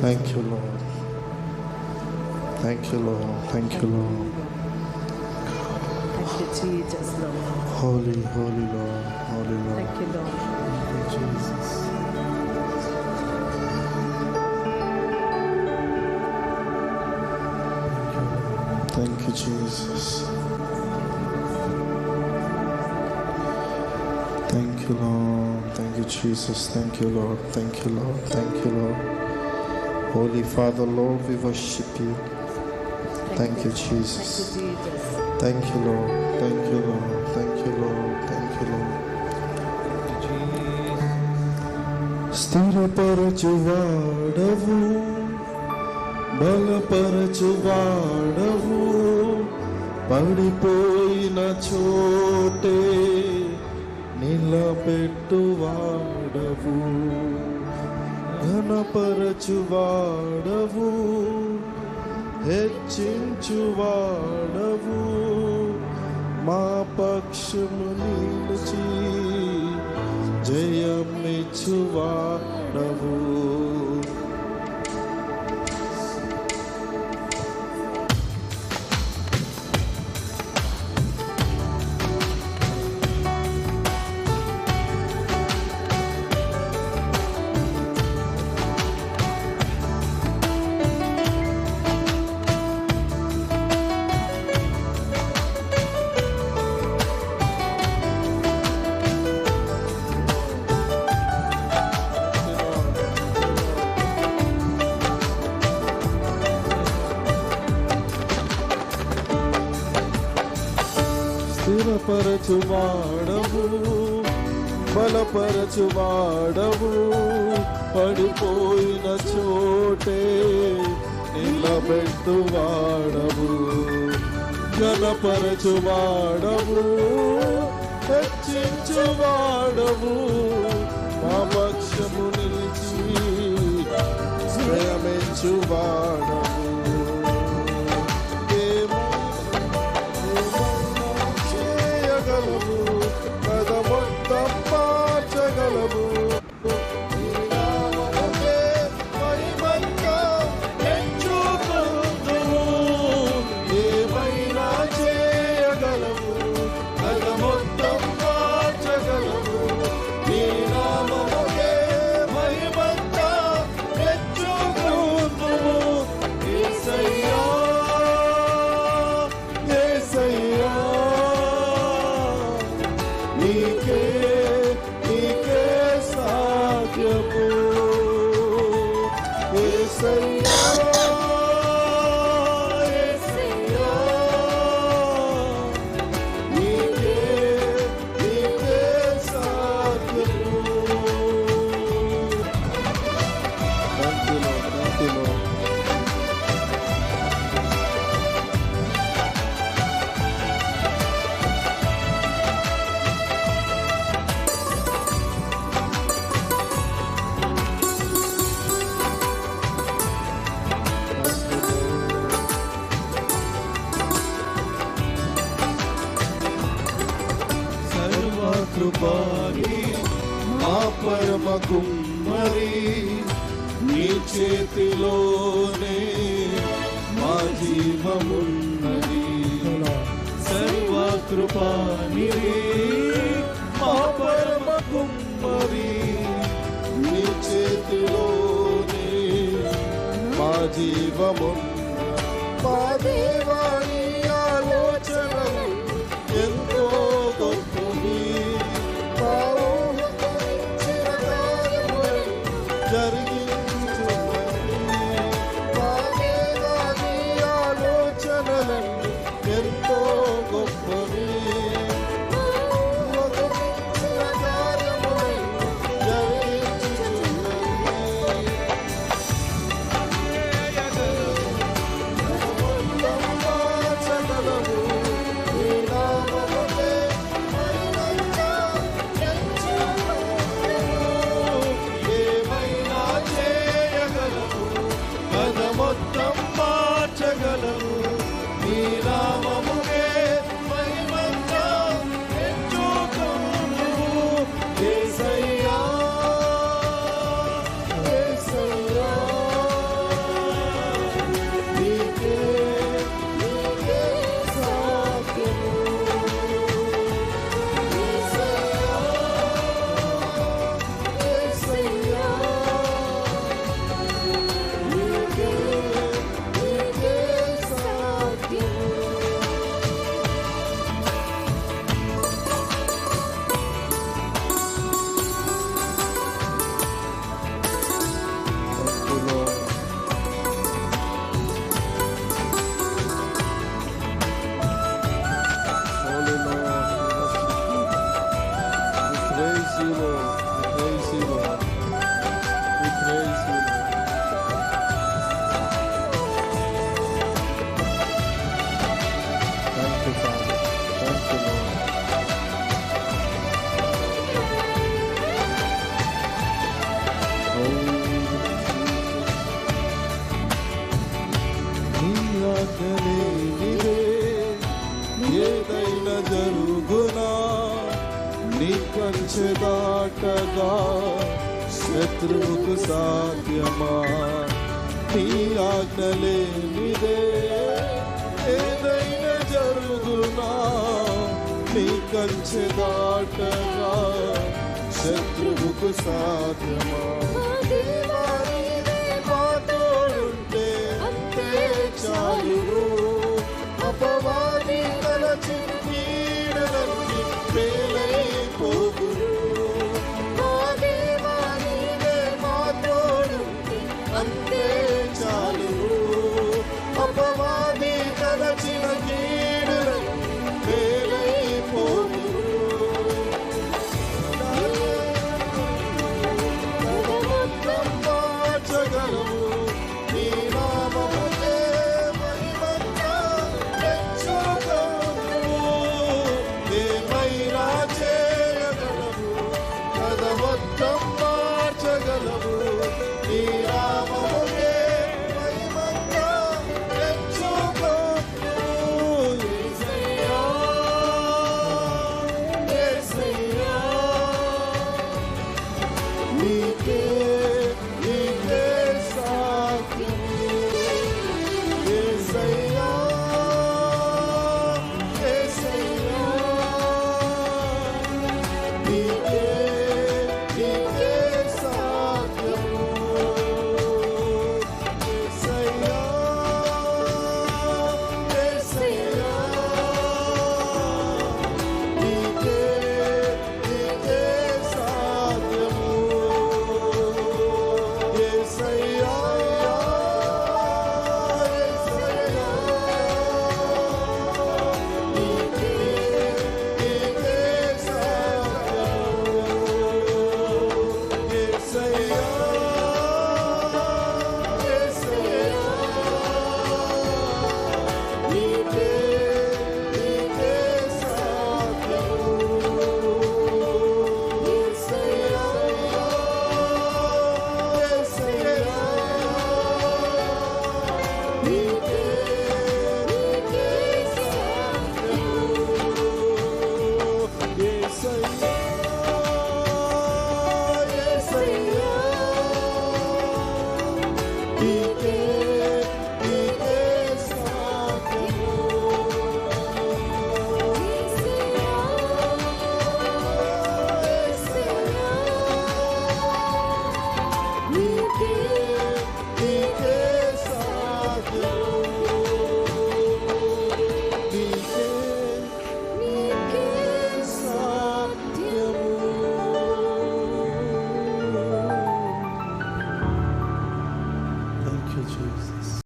Thank you, Lord. Thank you, Lord. Thank you, Lord. Thank you, Jesus, Lord. Holy, holy Lord. Holy Lord. Thank you, Lord. Jesus. Thank you, Jesus. Thank you, Lord. Thank you, Jesus. Thank you, Lord. Thank you, Lord. Thank you, Lord. Holy Father, Lord, we worship you. Thank you, Jesus. Thank you, Jesus. Thank you, Lord. Thank you, Lord. Thank you, Lord. Thank you, Lord. స్థిరపరచువాడవు బలపరచువాడవు పడిపోయిన చోటే నిలబెట్టువాడవు ఘనపరచువాడవు హెచ్చించువాడవు. మా పక్షము నిలిచి జయమిచ్చువాడవు. బలపరచువాడవు బలపరచువాడవు. పడిపోయిన చోటే నిలబెట్టువాడవు గణపరచువాడవు హెచ్చించువాడవు. మా పక్షము నిలిచి శ్రయమించువాడవు. నీకే నీకే సాధ్యము. యేసయ్యా కుమ్మరి నీ చేతిలోనే మా జీవమున్నది. సర్వకృపాని మా పరమ కుమ్మరి నీ చేతిలోనే మా జీవమున్న మా దేవాని ఏదైనా జరుగునా నీ కంచె దాటగా శత్రువుకు సాధ్యమా? నీ ఆజ్ఞలేనిదే ఏదైనా జరుగునా నీ కంచె దాటగా శత్రువుకు సాధ్యమా? మాతోడుంటే అంతే చాలు అపవా to